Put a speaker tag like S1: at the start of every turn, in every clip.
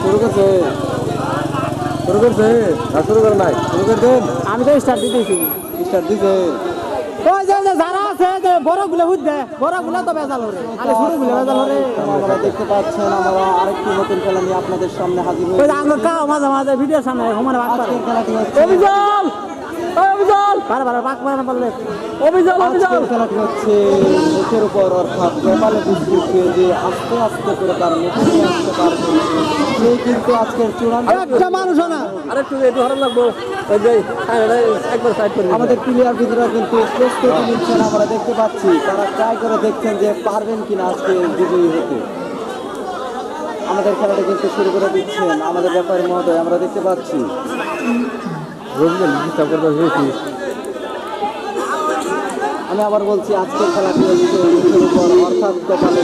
S1: শুরু করছে। শুরু করছে। না শুরু করে নাই। শুরু করে দেন।
S2: আমি তো স্টার্ট দিতেছি।
S1: স্টার্ট দিছে।
S2: ওই যে যারা আছে যে বড়গুলো হুদ দে বড়গুলো তো বেজাল হরে আরে ছোটগুলো বেজাল হরে
S1: আপনারা দেখতে পাচ্ছেন আমরা আরেকটি নতুন খেলা নিয়ে আপনাদের সামনে হাজির
S2: ওই
S1: হয়েছি
S2: যে মাঝে মাঝে ভিডিও সামনে পারে অভিজল অভিজল বাক বললে
S1: হচ্ছে মুখের উপর অর্থাৎ যে আস্তে আস্তে করে তার মুখে নিয়ে আসতে পারবে সেই কিন্তু আজকের চূড়ান্ত
S2: একটা মানুষ না। আরে একটু একটু হরণ লাগবো। ওই যে একবার সাইড করে
S1: আমাদের প্লেয়ার ভিতরে কিন্তু প্রস্তুতি নিচ্ছেন আমরা দেখতে পাচ্ছি। তারা ট্রাই করে দেখছেন যে পারবেন কিনা আজকে বিজয়ী হতে। আমাদের খেলাটা কিন্তু শুরু করে দিচ্ছেন আমাদের ব্যাপারে মহোদয় আমরা দেখতে পাচ্ছি। আমি আবার বলছি আজকের খেলাটি হচ্ছে? মুখের উপর অর্থাৎ কপালে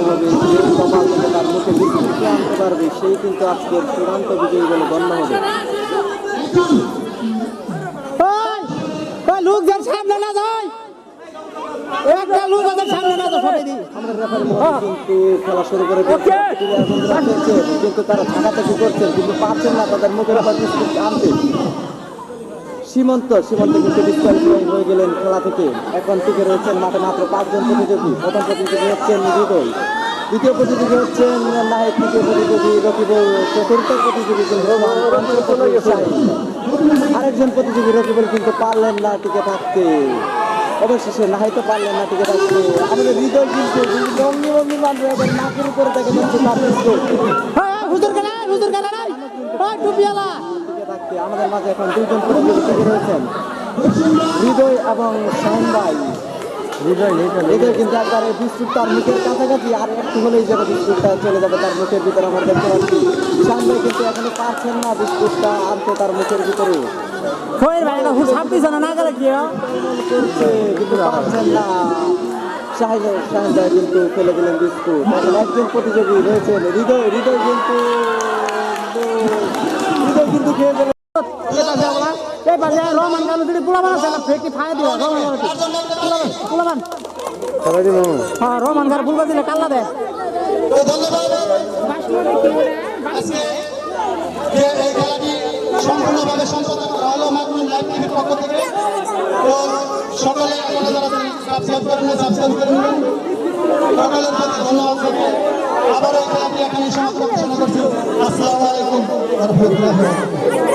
S1: হবে যে কপাল থেকে তার মুখে বিস্কুটকে আনতে পারবে সেই কিন্তু আজকের চূড়ান্ত বিজয়ী বলে গণ্য হবে।
S2: সামনে না যায় একটা লোক ওদের সামনে না তো সবাই দি
S1: আমাদের রেফারি মহোদয় কিন্তু খেলা শুরু করে কিন্তু তারা ঝাঁকাঝাঁকি করছেন কিন্তু পারছেন না তাদের মুখের উপর বিস্কুট আনতে। সীমন্ত সীমন্ত কিন্তু ডিসকালিফাই হয়ে গেলেন খেলা থেকে। এখন টিকে রয়েছেন মাঠে মাত্র পাঁচজন প্রতিযোগী। প্রথম প্রতিযোগী হচ্ছেন হৃদয় দ্বিতীয় প্রতিযোগী হচ্ছেন নায়ক তৃতীয় প্রতিযোগী রকিবুল, চতুর্থ প্রতিযোগী কিন্তু। আরেকজন প্রতিযোগী রকিবুল কিন্তু পারলেন না টিকে থাকতে। অবশেষে নাহি তো পারলেন না টিকে থাকতে। আমাদের হৃদয় কিন্তু রঙ্গি মানুষ নাকের উপরে দেখে
S2: হ্যাঁ হুজুর গেলে হুজুর গেলে নাই ওই টুপিওয়ালা
S1: থাকতে আমাদের মাঝে এখন দুইজন প্রতিযোগী রয়েছেন। হৃদয় এবং শাহিন ভাই হৃদয় কিন্তু একবার এই বিস্কুট তার মুখের কাছাকাছি। আর একটু হলেই যাবে বিস্কুটটা চলে যাবে তার মুখের ভিতরে আমরা দেখতে পাচ্ছি শাহিন ভাই কিন্তু এখনও পারছেন না বিস্কুটটা আনতে তার মুখের ভিতরে।
S2: কইর ভাই এটা হুজ ছাব্বিশ না না গেলে কি
S1: করছে কিন্তু পারছেন না। শাহিন শাহিন কিন্তু ফেলে দিলেন বিস্কুট এখন একজন প্রতিযোগী রয়েছেন। হৃদয় হৃদয় কিন্তু হৃদয় কিন্তু খেয়ে গেল
S2: এই পাশে বলা এই পাশে গালু দিদি পোলাবান আছে না ফেকি ফায়া দিও পোলাবান হ্যাঁ রহমান গার ফুলবা দিলে কাল্লা দে
S3: আজকে যে এই খেলাটি সম্পূর্ণভাবে সম্পাদন করা হলো মাধ্যম লাইভ টিভির পক্ষ থেকে। তো সকলে আপনারা যারা সাবস্ক্রাইব করে নেবেন সাবস্ক্রাইব করে নেবেন। সকলের প্রতি ধন্যবাদ আবার এই খেলাটি এখানে সমাপ্ত ঘোষণা করছি। আসসালামু আলাইকুম। ওয়া রাহমাতুল্লাহি ওয়া বারাকাতুহু